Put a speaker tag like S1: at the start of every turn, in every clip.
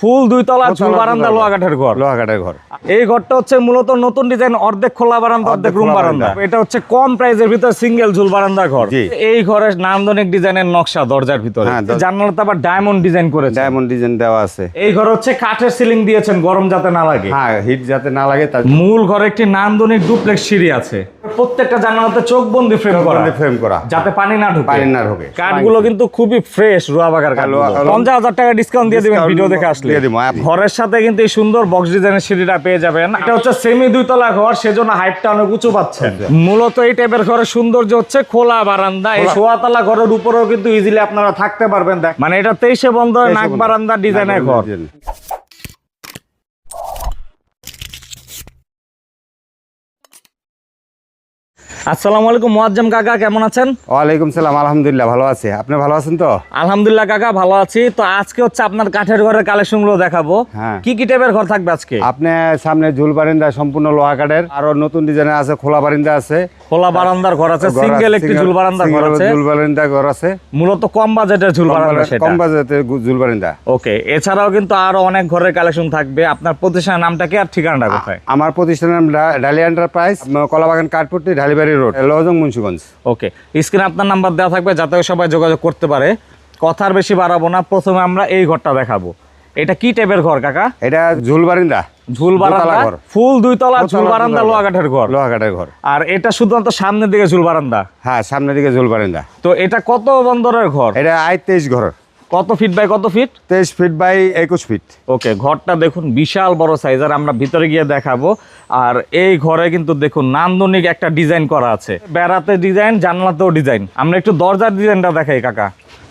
S1: ফুল দুই তলা ঝুল বারান্দা
S2: দোতলা।
S1: লোহা কাঠের ঘর।
S2: লোহা কাঠের ঘর।
S1: এই ঘরটা হচ্ছে মূলত নতুন ডিজাইন অর্ধেক খোলা বারান্দা অর্ধেক রুম বারান্দা। এটা হচ্ছে কম প্রাইসের ভিতর সিঙ্গেল ঝুল বারান্দা ঘর। এই ঘরের নান্দনিক ডিজাইনের নকশা দরজার ভিতরে।
S2: হ্যাঁ,
S1: জানালাতে আবার ডায়মন্ড ডিজাইন করেছে।
S2: ডায়মন্ড ডিজাইন দেওয়া আছে।
S1: এই ঘর হচ্ছে কাঠের সিলিং দিয়েছেন গরম যাতে না লাগে।
S2: হ্যাঁ হিট যাতে না লাগে তার
S1: মূল ঘরে একটি নান্দনিক ডুপ্লেক্স সিঁড়ি আছে। প্রত্যেকটা জানালাতে চোখ বন্দি ফ্রেম করা।
S2: ফ্রেম করা।
S1: যাতে পানি না ঢুকে।
S2: পানি না ঢোকে।
S1: কাঠগুলো কিন্তু খুবই ফ্রেশ রুয়াবাগার
S2: লোহা-
S1: পঞ্চাশ হাজার টাকা ডিসকাউন্ট দিয়ে দিবেন ভিডিও দেখে আসলে।
S2: দিয়ে দিবো,
S1: ঘরের সাথে কিন্তু এই সুন্দর বক্স ডিজাইনের সিঁড়িটা পেয়ে যাবেন। এটা হচ্ছে সেমি দুইতলা ঘর সেজন্য হাইটটা অনেক উঁচু পাচ্ছেন মূলত এই টাইপের ঘরের সৌন্দর্য হচ্ছে খোলা বারান্দা। এই সোয়াতলা ঘরের উপরেও কিন্তু ইজিলি আপনারা থাকতে পারবেন। দেখ মানে এটা তেইশে বন্ধ নাক। বারান্দা ডিজাইনের ঘর। আসসালামু আলাইকুম মুয়াজ্জম কাকা কেমন আছেন?
S2: ওয়ালাইকুম সালাম আলহামদুলিল্লাহ ভালো আছে। আপনি ভালো আছেন তো?
S1: আলহামদুলিল্লাহ কাকা ভালো আছি। তো আজকে হচ্ছে আপনার কাঠের ঘরের কালেকশনগুলো দেখাবো।
S2: হ্যাঁ।
S1: কি কি টাইপের ঘর থাকবে আজকে?
S2: আপনি সামনে ঝুল বারিন্দা সম্পূর্ণ লোহা কাঠের। আরও নতুন ডিজাইনের আছে খোলা বারিন্দা আছে।
S1: খোলা বারান্দার ঘর আছে সিঙ্গেল একটি ঝুল বারান্দার ঘর আছে।
S2: ঝুল বারিন্দা ঘর আছে।
S1: মূলত কম বাজেটের ঝুল বারান্দা সেটা।
S2: কম বাজেতে ঝুল বারিন্দা
S1: ওকে এছাড়াও কিন্তু আরও অনেক ঘরের কালেকশন থাকবে। আপনার প্রতিষ্ঠানের নামটা কি আর ঠিকানাটা কোথায়?
S2: আমার প্রতিষ্ঠানের নাম Dhali enterprise Kalabagan Kathpatti Dhalibari road Louhajang Munshiganj.
S1: Okay স্ক্রিনে আপনার নাম্বার দেওয়া থাকবে যাতে সবাই যোগাযোগ করতে পারে। কথার বেশি বাড়াবো না প্রথমে আমরা এই ঘরটা দেখাবো। এটা কি টাইপের ঘর কাকা?
S2: এটা ঝুল বারিন্দা।
S1: ঝুল বারান্দা
S2: ঘর।
S1: ফুল দুই তলা ঝুল বারান্দা
S2: দোতলা।
S1: লোহা কাঠের ঘর।
S2: লোহা কাঠের ঘর।
S1: আর এটা শুধুমাত্র সামনের দিকে ঝুল বারান্দা?
S2: হ্যাঁ সামনের দিকে ঝুল বারিন্দা।
S1: তো এটা কত বন্দরের ঘর?
S2: এটা আই তেইশ ঘর।
S1: কত ফিট বাই কত ফিট
S2: তেইশ ফিট বাই একুশ ফিট
S1: ওকে ঘরটা দেখুন বিশাল বড় সাইজ আর আমরা ভিতরে গিয়ে দেখাবো। আর এই ঘরে কিন্তু দেখুন নান্দনিক একটা ডিজাইন করা আছে। বেড়াতে ডিজাইন জানলাতেও ডিজাইন আমরা একটু দরজার ডিজাইনটা দেখাই কাকা।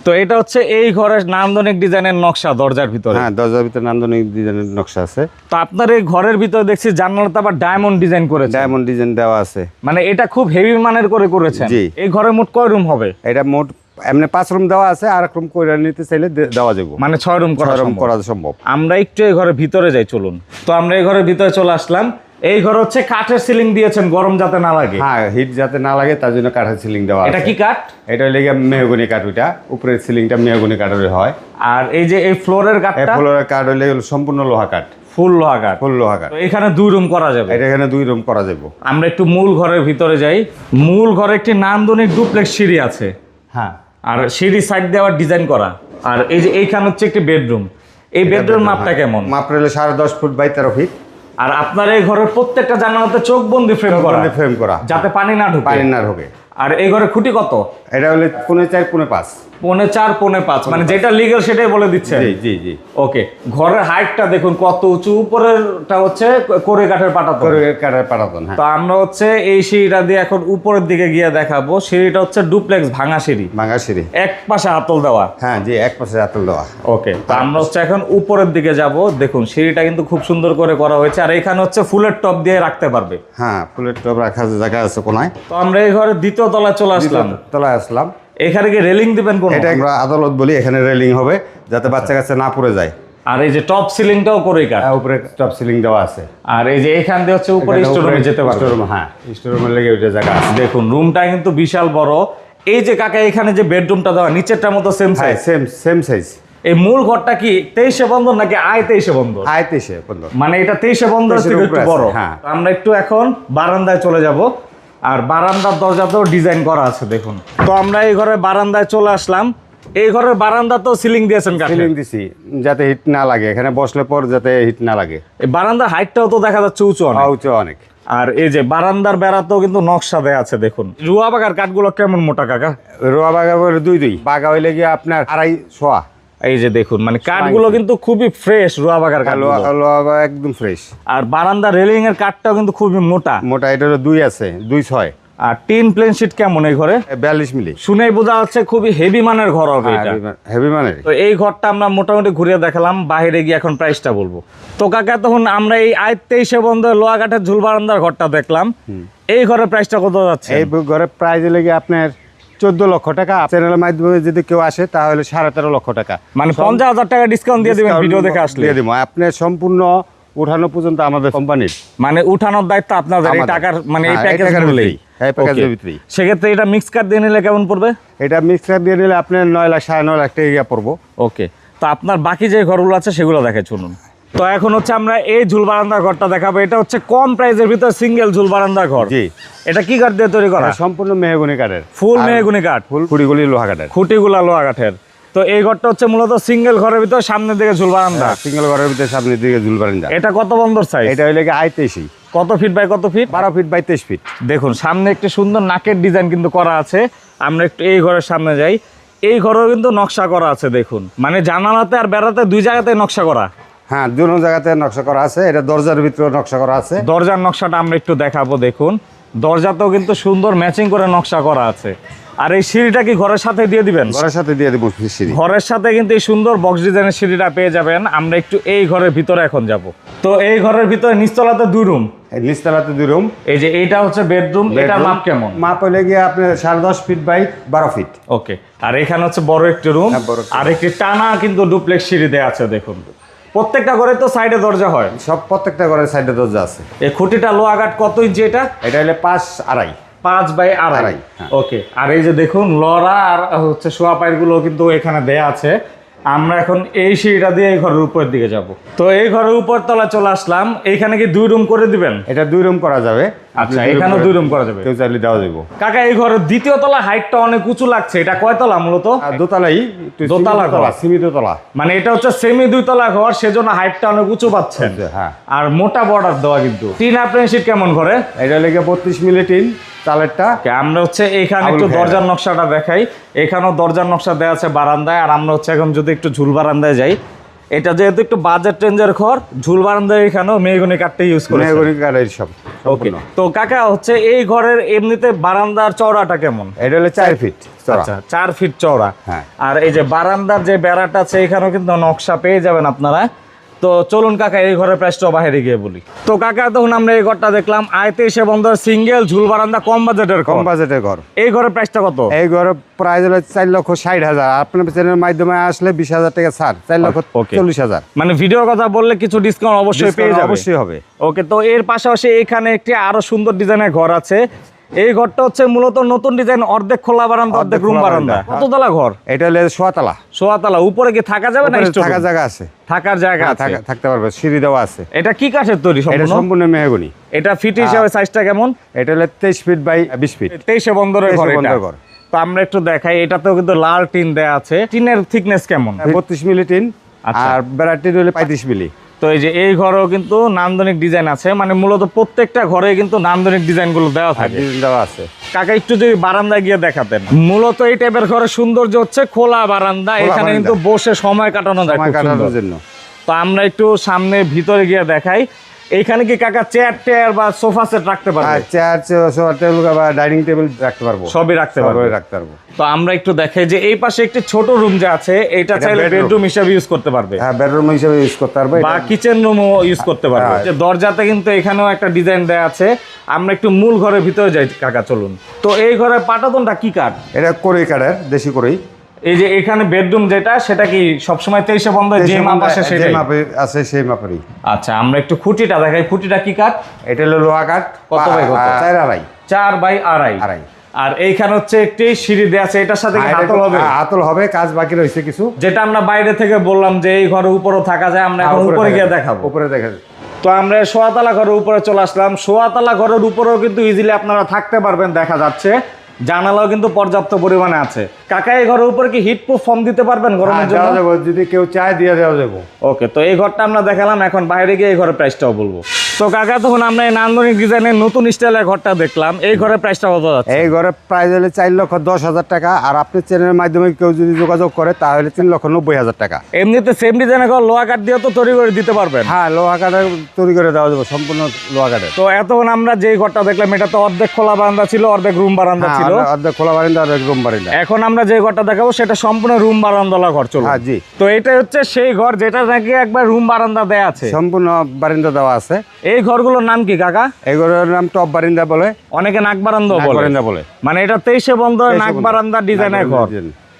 S1: তো এটা হচ্ছে এই ঘরের নান্দনিক ডিজাইনের নকশা দরজার ভিতরে।
S2: হ্যাঁ দরজার ভিতরে নান্দনিক ডিজাইনের নকশা আছে।
S1: তো আপনার এই ঘরের ভিতরে দেখছি জানলাতে আবার ডায়মন্ড ডিজাইন করেছে।
S2: ডায়মন্ড ডিজাইন দেওয়া আছে।
S1: মানে এটা খুব হেভি মানের করে করেছেন।
S2: জি।
S1: এই ঘরে মোট কয় রুম হবে?
S2: এটা মোট এমনি পাঁচ রুম দেওয়া আছে আর এক রুম করে নিতে চাইলে দেওয়া যাবে।
S1: মানে ছয় রুম করা
S2: ছয় রুম করা সম্ভব।
S1: আমরা একটু এই ঘরের ভিতরে যাই চলুন। তো আমরা এই ঘরের ভিতরে চলে আসলাম। এই ঘর হচ্ছে কাঠের সিলিং দিয়েছেন গরম যাতে না লাগে।
S2: হ্যাঁ হিট যাতে না লাগে তার জন্য কাঠের সিলিং দেওয়া
S1: এটা কি কাঠ?
S2: এটা লেগে মেহগনি কাঠ ওইটা। উপরের সিলিংটা মেহগনি কাঠের হয়।
S1: আর এই যে এই ফ্লোরের কাঠটা?
S2: ফ্লোরের কাঠ হলে সম্পূর্ণ লোহা কাঠ।
S1: ফুল লোহা কাঠ।
S2: ফুল লোহা কাঠ।
S1: এখানে দুই রুম করা যাবে।
S2: এটা এখানে দুই রুম করা যাবে।
S1: আমরা একটু মূল ঘরের ভিতরে যাই। মূল ঘরে একটি নান্দনিক ডুপ্লেক্স সিঁড়ি আছে।
S2: হ্যাঁ।
S1: আর সিঁড়ি সাইড দেওয়ার ডিজাইন করা। আর এই যে এইখানে হচ্ছে একটি বেডরুম এই বেডরুম মাপটা কেমন?
S2: মাপ রইলে সাড়ে দশ ফুট বাই তেরো ফিট
S1: আর আপনার এই ঘরের প্রত্যেকটা জানালাতে চোখ বন্দি ফ্রেম করা।
S2: ফ্রেম করা।
S1: যাতে পানি না ঢুকে।
S2: পানি না ঢুকে।
S1: আর এই ঘরে খুঁটি কত?
S2: এটা হলে কোনে চার কোনে পাঁচ।
S1: পৌনে চার পৌনে পাঁচ মানে যেটা লিগেল সেটাই বলে দিচ্ছে।
S2: জি জি জি।
S1: ওকে ঘরের হাইটটা দেখুন কত উঁচু উপরেরটা হচ্ছে করে কাঠের পাটাতন।
S2: করে কাঠের পাঠাতন হ্যাঁ।
S1: তো আমরা হচ্ছে এই সিঁড়িটা দিয়ে এখন উপরের দিকে গিয়ে দেখাবো। সিঁড়িটা হচ্ছে ডুপ্লেক্স ভাঙা সিঁড়ি।
S2: ভাঙা সিঁড়ি।
S1: এক পাশে হাতল দেওয়া।
S2: হ্যাঁ জি এক পাশে আতল দেওয়া।
S1: ওকে তো আমরা হচ্ছে এখন উপরের দিকে যাব। দেখুন সিঁড়িটা কিন্তু খুব সুন্দর করে করা হয়েছে আর এখানে হচ্ছে ফুলের টপ দিয়ে রাখতে পারবে।
S2: হ্যাঁ ফুলের টব রাখা জায়গা আছে কোনায়।
S1: তো আমরা এই ঘরের দ্বিতীয় তলায় চলে আসলাম।
S2: তলায় আসলাম।
S1: এখানে কি রেলিং দিবেন কোন?
S2: এটা আমরা আদালত বলি এখানে রেলিং হবে যাতে বাচ্চা কাচ্চা না পড়ে যায়।
S1: আর এই যে টপ সিলিংটাও করে কাঠ
S2: আর উপরে টপ সিলিং দেওয়া আছে।
S1: আর এই যে এখান দিয়ে হচ্ছে উপরে স্টোরুমে যেতে পারবে।
S2: স্টোরুম হ্যাঁ স্টোরুমের লেগে ওইটা জায়গা আছে।
S1: দেখুন রুমটা কিন্তু বিশাল বড়। এই যে কাকা এখানে যে বেডরুমটা দেওয়া নিচেরটার মতো সেম
S2: হ্যাঁ
S1: সাইজ
S2: সেম সেম সাইজ
S1: এই মূল ঘরটা কি তেইশে বন্ধ নাকি আয় তেইশে বন্ধ
S2: আয় তেইশে পনেরো
S1: মানে এটা তেইশে বন্ধ
S2: 23
S1: থেকে একটু বড়।
S2: হ্যাঁ।
S1: আমরা একটু এখন বারান্দায় চলে যাব। আর বারান্দার দরজাতেও ডিজাইন করা আছে দেখুন। তো আমরা এই ঘরে বারান্দায় চলে আসলাম। এই ঘরের বারান্দা তো সিলিং দিয়েছেন
S2: সিলিং দিছি যাতে হিট না লাগে। এখানে বসলে পর যাতে হিট না লাগে।
S1: এই বারান্দার হাইটটাও তো দেখা যাচ্ছে উঁচু অনেক।
S2: উঁচু অনেক।
S1: আর এই যে বারান্দার বেড়াতেও কিন্তু নকশা দেয়া আছে দেখুন। রুয়া বাগার কাঠগুলো কেমন মোটা কাকা?
S2: রোয়া বাগা বলে দুই দুই। বাগা হইলে গিয়ে আপনার আড়াই সোয়া।
S1: এই যে দেখুন মানে কাঠগুলো কিন্তু খুবই ফ্রেশ রুয়া বাগার কাঠ
S2: একদম ফ্রেশ
S1: আর বারান্দা রেলিং এর কাঠটাও কিন্তু খুবই মোটা।
S2: মোটা এটা হলো দুই আছে দুই ছয়।
S1: আর টিন প্লেন শিট কেমন এই ঘরে?
S2: বিয়াল্লিশ মিলি।
S1: শুনেই বোঝা যাচ্ছে খুবই হেভি মানের ঘর হবে
S2: হ্যাঁ,
S1: এটা।
S2: হেভি মানে
S1: তো এই ঘরটা আমরা মোটামুটি ঘুরিয়ে দেখালাম বাইরে গিয়ে এখন প্রাইসটা বলব। তো কাকা তখন আমরা এই আয় তেইশে বন্ধ লোয়া কাঠের ঝুল বারান্দার ঘরটা দেখলাম। এই ঘরের প্রাইসটা কত যাচ্ছে?
S2: এই ঘরের প্রাইস লেগে আপনার চোদ্দ লক্ষ টাকা। চ্যানেলের মাধ্যমে যদি কেউ আসে তাহলে সাড়ে তেরো লক্ষ টাকা।
S1: মানে পঞ্চাশ হাজার টাকা ডিসকাউন্ট দিয়ে দিবেন ভিডিও দেখে আসলে।
S2: দিয়ে দিব। আপনার সম্পূর্ণ উঠানো পর্যন্ত আমাদের কোম্পানির
S1: মানে উঠানোর দায়িত্ব আপনাদের এই টাকার মানে এই
S2: হ্যাঁ, এই
S1: প্যাকেজ
S2: টাকার
S1: মিলেই
S2: এই প্যাকেজের ভিতরেই।
S1: সেক্ষেত্রে এটা মিক্স কার্ড দিয়ে নিলে কেমন পড়বে?
S2: এটা মিক্সার দিয়ে নিলে আপনার নয় লাখ সাড়ে নয় লাখ টাকা পড়ব।
S1: ওকে তো আপনার বাকি যে ঘরগুলো আছে সেগুলো দেখে শুনুন তো এখন হচ্ছে আমরা এই ঝুল বারান্দা ঘরটা দেখাবো। এটা হচ্ছে কম প্রাইসের ভিতর সিঙ্গেল ঝুল বারান্দা ঘর।
S2: জি।
S1: এটা কি কাঠ দিয়ে তৈরি করা?
S2: সম্পূর্ণ মেহগুনি কাঠের।
S1: ফুল মেহগুনি কাঠ।
S2: ফুল কুড়িগুলি লোহা কাঠের।
S1: খুঁটিগুলা লোহা কাঠের। তো এই ঘরটা হচ্ছে মূলত সিঙ্গেল ঘরের ভিতর সামনের দিকে ঝুল বারান্দা।
S2: সিঙ্গেল ঘরের ভিতরে সামনের দিকে ঝুল বারান্দা।
S1: এটা কত বন্দর সাইজ
S2: এটা হইলে গিয়ে আই তেইশি
S1: কত ফিট বাই কত ফিট
S2: বারো ফিট বাই তেইশ ফিট
S1: দেখুন সামনে একটি সুন্দর নাকের ডিজাইন কিন্তু করা আছে। আমরা একটু এই ঘরের সামনে যাই। এই ঘরেও কিন্তু নকশা করা আছে দেখুন। মানে জানালাতে আর বেড়াতে দুই জায়গাতে নকশা করা।
S2: হ্যাঁ দুনো জায়গাতে নকশা করা আছে। এটা দরজার ভিতরে নকশা করা আছে।
S1: দরজার নকশাটা আমরা একটু দেখাবো দেখুন। দরজাতেও কিন্তু সুন্দর ম্যাচিং করে নকশা করা আছে। আর এই সিঁড়িটা কি ঘরের সাথে দিয়ে দিবেন?
S2: ঘরের সাথে দিয়ে দিব সিঁড়ি।
S1: ঘরের সাথে কিন্তু এই সুন্দর বক্স ডিজাইনের সিঁড়িটা পেয়ে যাবেন। আমরা একটু এই ঘরের ভিতরে এখন যাব। তো এই ঘরের ভিতরে নিচতলাতে দুই রুম
S2: নিচতলাতে দুই রুম
S1: এই যে এইটা হচ্ছে বেডরুম এটা মাপ কেমন?
S2: মাপ হলে গিয়ে আপনার সাড়ে দশ ফিট বাই বারো ফিট
S1: ওকে আর এখানে হচ্ছে বড় একটি রুম
S2: হ্যাঁ,
S1: আর একটি টানা কিন্তু ডুপ্লেক্স সিঁড়ি দেওয়া আছে দেখুন। প্রত্যেকটা ঘরে তো সাইডে দরজা হয়।
S2: সব প্রত্যেকটা ঘরে সাইডে দরজা আছে।
S1: এই খুঁটিটা লোহা কাঠ কত ইঞ্চি এটা?
S2: এটা হলে পাঁচ আড়াই।
S1: পাঁচ বাই আড়াই?
S2: আড়াই, হ্যাঁ।
S1: ওকে আর এই যে দেখুন লড়া আর হচ্ছে শোয়া পায়েরগুলো কিন্তু এখানে দেয়া আছে। আমরা এখন এই সিঁড়িটা দিয়ে এই ঘরের উপরের দিকে যাব। তো এই ঘরের উপর তলা চলে আসলাম। এইখানে কি দুই রুম করে দিবেন?
S2: এটা দুই রুম করা যাবে।
S1: আচ্ছা এখানেও দুই রুম করা যাবে।
S2: কেউ চাইলে দেওয়া যাব
S1: কাকা এই ঘরের দ্বিতীয় তলা হাইটটা অনেক উঁচু লাগছে। এটা কয় তলা মূলত?
S2: দোতলাই
S1: দোতলা।
S2: তলা সীমিত তলা।
S1: মানে এটা হচ্ছে সেমি দুই তলা ঘর সেজন্য হাইটটা অনেক উঁচু পাচ্ছেন।
S2: হ্যাঁ।
S1: আর মোটা বর্ডার দেওয়া কিন্তু। টিন অ্যাপ্রেন্সিপ কেমন ঘরে?
S2: এটা লেগে বত্রিশ মিলি টিন। চালেরটা
S1: আমরা হচ্ছে এখানে একটু দরজার নকশাটা দেখাই। এখানেও দরজার নকশা দেওয়া আছে বারান্দায় আর আমরা হচ্ছে এখন যদি একটু ঝুল বারান্দায় যাই এটা যেহেতু একটু বাজেট রেঞ্জের ঘর ঝুল বারান্দায় এখানেও মেহগুনি কাঠটা ইউজ করে
S2: মেহগুনি কাঠের সব
S1: ওকে তো কাকা হচ্ছে এই ঘরের এমনিতে বারান্দার চওড়াটা কেমন?
S2: এটা হলে চার ফিট
S1: আচ্ছা চার ফিট চওড়া।
S2: হ্যাঁ।
S1: আর এই যে বারান্দার যে বেড়াটা আছে এখানেও কিন্তু নকশা পেয়ে যাবেন আপনারা। তো চলুন কাকা এই ঘরের প্রাইসটা বাইরে গিয়ে বলি। তো কাকা তখন আমরা এই ঘরটা দেখলাম আয়তে এসে বন্ধ সিঙ্গেল ঝুল বারান্দা কম বাজেটের
S2: কম
S1: কম
S2: বাজেটের ঘর।
S1: এই ঘরের প্রাইসটা কত?
S2: এই ঘরে প্রাইস হলো চার লক্ষ ষাট হাজার। আপনার চ্যানেলের মাধ্যমে আসলে বিশ হাজার টাকা ছাড় চার লক্ষ চল্লিশ হাজার।
S1: মানে ভিডিওর কথা বললে কিছু ডিসকাউন্ট অবশ্যই পেয়ে যাবে।
S2: অবশ্যই হবে।
S1: ওকে তো এর পাশাপাশি এখানে একটি আরও সুন্দর ডিজাইনের ঘর আছে। এই ঘরটা হচ্ছে মূলত নতুন ডিজাইন অর্ধেক খোলা বারান্দা অর্ধেক রুম বারান্দা। কততলা ঘর?
S2: এটা হলে সোয়াতলা।
S1: সোয়াতলা। উপরে কি থাকা যাবে না
S2: থাকা জায়গা আছে।
S1: থাকার জায়গা
S2: হ্যাঁ,
S1: আছে।
S2: থাকতে পারবে সিঁড়ি দেওয়া আছে।
S1: এটা কি কাঠের তৈরি সম্পূর্ণ
S2: এটা
S1: সম্পূর্ণ?
S2: মেহগুনি।
S1: এটা ফিট হিসাবে সাইজটা কেমন?
S2: এটা হলে তেইশ ফিট বাই বিশ ফিট।
S1: তেইশে বন্দরের
S2: 23
S1: ঘর এটা।
S2: ঘর।
S1: তো আমরা একটু দেখাই এটাতেও কিন্তু লাল টিন দেয়া আছে। টিনের থিকনেস কেমন?
S2: বত্রিশ মিলি টিন
S1: আচ্ছা।
S2: আর বেড়াটি হলে পঁয়ত্রিশ মিলি।
S1: তো এই যে এই ঘরেও কিন্তু নান্দনিক ডিজাইন আছে মানে মূলত প্রত্যেকটা ঘরে কিন্তু নান্দনিক ডিজাইনগুলো দেওয়া থাকে।
S2: দেওয়া আছে।
S1: কাকা একটু যদি বারান্দায় গিয়ে দেখাতেন। মূলত এই টাইপের ঘরের সৌন্দর্য হচ্ছে খোলা বারান্দা এখানে কিন্তু বসে সময় কাটানো যায়
S2: কাটানোর জন্য।
S1: তো আমরা একটু সামনে ভিতরে গিয়ে দেখাই। এইখানে কি কাকা চেয়ার টেয়ার বা সোফা সেট রাখতে পারবে?
S2: চেয়ার সোফার টেবিল বা ডাইনিং টেবিল রাখতে পারব।
S1: সবই রাখতে পারবে।
S2: রাখতে পারব।
S1: তো আমরা একটু দেখাই যে এই পাশে একটি ছোট রুম যে আছে এটা চাইলে। বেডরুম হিসেবে ইউজ করতে পারবে।
S2: হ্যাঁ বেডরুম হিসেবে ইউজ করতে পারব
S1: বা কিচেন রুমও ইউজ করতে পারবে। যে দরজাতে কিন্তু এখানেও একটা ডিজাইন দেয়া আছে। আমরা একটু মূল ঘরের ভিতরে যাই কাকা চলুন। তো এই ঘরের পাটাতনটা কি কাঠ?
S2: এটা করেই কাঠের দেশি করেই
S1: এই যে এখানে বেডরুম যেটা সেটা কি সবসময় তেইশে বন্ধ যে মাপ আসে
S2: যে
S1: সেটাই?
S2: মাপে আছে সেই মাপেরই।
S1: আচ্ছা আমরা একটু খুঁটিটা দেখাই। খুঁটিটা কি কাঠ?
S2: এটা হলো লোহা কাঠ
S1: কত বাই কত?
S2: চার আড়াই।
S1: চার বাই আড়াই।
S2: আড়াই।
S1: আর এইখানে হচ্ছে একটি সিঁড়ি দেওয়া আছে এটার সাথে কি হাতল হবে?
S2: হ্যাঁ, হাতল হবে কাজ বাকি রয়েছে কিছু।
S1: যেটা আমরা বাইরে থেকে বললাম যে এই ঘরের উপরও থাকা যায় আমরা এখন উপরে গিয়ে দেখাবো।
S2: উপরে দেখা।
S1: তো আমরা সোয়াতলা ঘরের উপরে চলে আসলাম। সোয়াতলা ঘরের উপরেও কিন্তু ইজিলি আপনারা থাকতে পারবেন দেখা যাচ্ছে। জানালাও কিন্তু পর্যাপ্ত পরিমাণে আছে। কাকা এই ঘরের উপর কি হিট প্রুফ ফর্ম দিতে পারবেন
S2: হ্যাঁ,
S1: গরমের জন্য?
S2: যাবে যদি কেউ চায় দিয়ে দেওয়া যাব।
S1: ওকে তো এই ঘরটা আমরা দেখালাম এখন বাইরে গিয়ে এই ঘরের প্রাইসটাও বলব। তো কাকা তখন আমরা এই নান্দনিক ডিজাইনের নতুন স্টাইলের ঘরটা দেখলাম। এই ঘরের প্রাইসটা কত যাচ্ছে?
S2: এই ঘরে প্রাইস হলে চার লক্ষ দশ হাজার টাকা আর আপনি চ্যানেলের মাধ্যমে কেউ যদি যোগাযোগ করে তাহলে তিন লক্ষ নব্বই হাজার টাকা।
S1: এমনিতে সেম ডিজাইনের ঘর লোহা কাঠ দিয়ে তো তৈরি করে দিতে পারবেন?
S2: হ্যাঁ লোহা কাঠের তৈরি করে দেওয়া যাবে সম্পূর্ণ লোহা কাঠের।
S1: তো এতক্ষণ আমরা যেই ঘরটা দেখলাম এটা তো অর্ধেক খোলা বারান্দা ছিল অর্ধেক রুম বারান্দা
S2: হ্যাঁ,
S1: ছিল।
S2: অর্ধেক- খোলা বারান্দা অর্ধেক রুম বারান্দা।
S1: এখন আমরা যে ঘরটা দেখাবো সেটা সম্পূর্ণ রুম বারান্দালা ঘর চলবে
S2: হ্যাঁ জি।
S1: তো এটা হচ্ছে সেই ঘর যেটা নাকি একবার রুম বারান্দা দেয়া আছে।
S2: সম্পূর্ণ বারান্দা দেওয়া আছে।
S1: এই ঘরগুলোর নাম কি কাকা?
S2: এই ঘরের নাম টপ বারিন্দা বলে।
S1: অনেকে নাক বারান্দা বলে।
S2: বারিন্দা বলে।
S1: মানে এটা তেইশে বন্ধ
S2: 23
S1: নাক বারান্দা ডিজাইনের ঘর।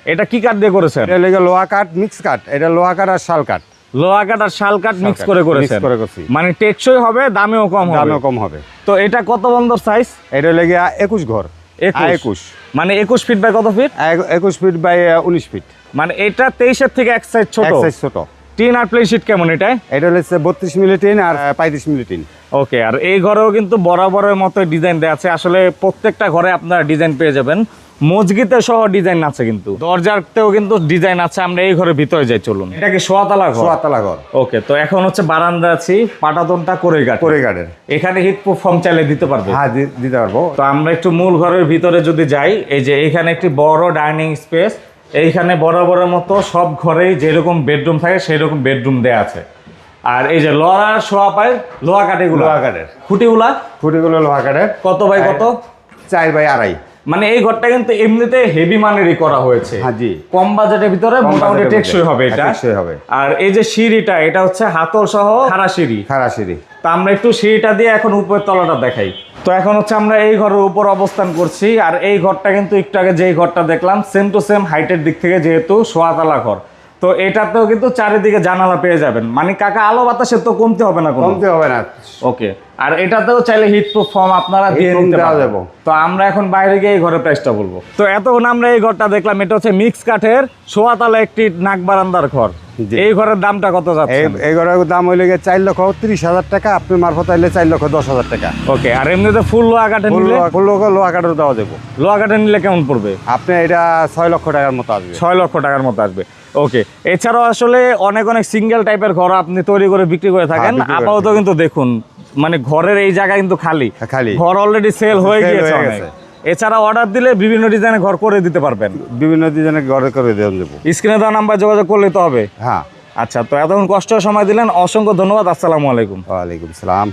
S1: এটা কি কাঠ দিয়ে করেছেন?
S2: এটা লেগে লোহা কাঠ মিক্স কাঠ। এটা লোহা কাঠ আর শাল কাঠ।
S1: লোহা কাঠ আর শাল কাঠ মিক্স করে করেছেন।
S2: করে করছি।
S1: মানে টেকসই হবে দামেও কম হবে।
S2: দামও কম হবে।
S1: তো এটা কত বন্ধর সাইজ
S2: এটা লেগে একুশ ঘর।
S1: একুশ।
S2: একুশ।
S1: মানে একুশ ফিট বাই কত ফিট
S2: একুশ ফিট বাই উনিশ ফিট
S1: মানে এটা তেইশের থেকে এক সাইজ ছোট।
S2: এক সাইজ ছোট।
S1: টিন আর প্লে শিট কেমন এটাই?
S2: এটা হচ্ছে বত্রিশ মিলি টিন আর পঁয়ত্রিশ মিলি টিন।
S1: ওকে আর এই ঘরেও কিন্তু বরাবরের মতো ডিজাইন দেওয়া আছে। আসলে প্রত্যেকটা ঘরে আপনারা ডিজাইন পেয়ে যাবেন। মসজিদে সহ ডিজাইন আছে কিন্তু। দরজাতেও কিন্তু ডিজাইন আছে। আমরা এই ঘরের ভিতরে যাই চলুন। এটা কি সোয়াতালা ঘর?
S2: সোয়াতলা ঘর।
S1: ওকে তো এখন হচ্ছে বারান্দা আছি। পাটাতনটা করে গাছ
S2: করে গার্ডের
S1: এখানে হিট ফর্ম চাইলে দিতে পারবে।
S2: হ্যাঁ দিতে পারব।
S1: তো আমরা একটু মূল ঘরের ভিতরে যদি যাই এই যে এখানে একটি বড় ডাইনিং স্পেস এইখানে বরাবরের মতো সব ঘরেই যেরকম বেডরুম থাকে সেই রকম বেডরুম দেয়া আছে। আর এই যে লড়ার শোয়া পায় লোহা কাঠিগুলো।
S2: লোহা কাঠের।
S1: খুঁটিগুলা?
S2: খুঁটিগুলো লোহা কাঠের।
S1: কত বাই কত?
S2: চার বাই আড়াই।
S1: মানে এই ঘরটা কিন্তু এমনিতে হেভি মানেরই করা হয়েছে।
S2: হ্যাঁ জি।
S1: কম বাজেটের ভিতরে মোটামুটি টেকসই হবে এটা।
S2: হ্যাঁ, টেকসই হবে।
S1: আর এই যে সিঁড়িটা এটা হচ্ছে হাতল সহ খাড়া সিঁড়ি।
S2: খারা সিঁড়ি।
S1: তা আমরা একটু সিঁড়িটা দিয়ে এখন উপরের তলাটা দেখাই। তো এখন হচ্ছে আমরা এই ঘরের উপর অবস্থান করছি, আর এই ঘরটা কিন্তু একটু আগে যেই ঘরটা দেখলাম সেম টু সেম হাইটের দিক থেকে যেহেতু সোয়াতলা ঘর। তো এটাতেও কিন্তু চারিদিকে জানালা পেয়ে যাবেন। মানে কাকা আলো বাতাসের তো কমতে হবে না
S2: কমতে হবে না।
S1: ওকে আর এটাতেও চাইলে হিট প্রুফ ফর্ম আপনারা দিয়ে নিতে পারবেন। তো আমরা এখন বাইরে গিয়ে এই ঘরের প্রাইসটা বলব। তো এতক্ষণ আমরা এই ঘরটা দেখলাম এটা হচ্ছে মিক্স কাঠের সোয়াতলা একটি নাক বারান্দার ঘর। এই ঘরের দামটা কত যাচ্ছে?
S2: এই ঘরের দাম হইলে গিয়ে চার লক্ষ তিরিশ হাজার টাকা আপনি মারফত আইলে চার লক্ষ দশ হাজার টাকা।
S1: ওকে আর এমনিতে ফুল লোহা কাঠে নিলে?
S2: ফুল লোহা লোহা কাঠের দেওয়া যাব।
S1: লোহা কাঠে নিলে কেমন পড়বে?
S2: আপনি এটা ছয় লক্ষ টাকার মতো আসবে।
S1: ছয় লক্ষ টাকার মতো আসবে। ওকে এছাড়াও আসলে অনেক অনেক সিঙ্গেল টাইপের ঘর আপনি তৈরি করে বিক্রি করে থাকেন।
S2: হ্যাঁ, করে
S1: আপাতত কিন্তু দেখুন মানে ঘরের এই জায়গা কিন্তু খালি।
S2: হ্যাঁ, খালি।
S1: ঘর অলরেডি সেল হয়ে গিয়েছে অনেক। এছাড়া অর্ডার দিলে বিভিন্ন ডিজাইনের ঘর করে দিতে পারবেন।
S2: বিভিন্ন ডিজাইনের ঘরে করে যাব
S1: স্ক্রিনে দেওয়া নাম্বার যোগাযোগ করলে তো হবে।
S2: হ্যাঁ।
S1: আচ্ছা তো এতক্ষণ কষ্ট সময় দিলেন। অসংখ্য ধন্যবাদ। আসসালামু আলাইকুম।
S2: ওয়ালাইকুম সালাম।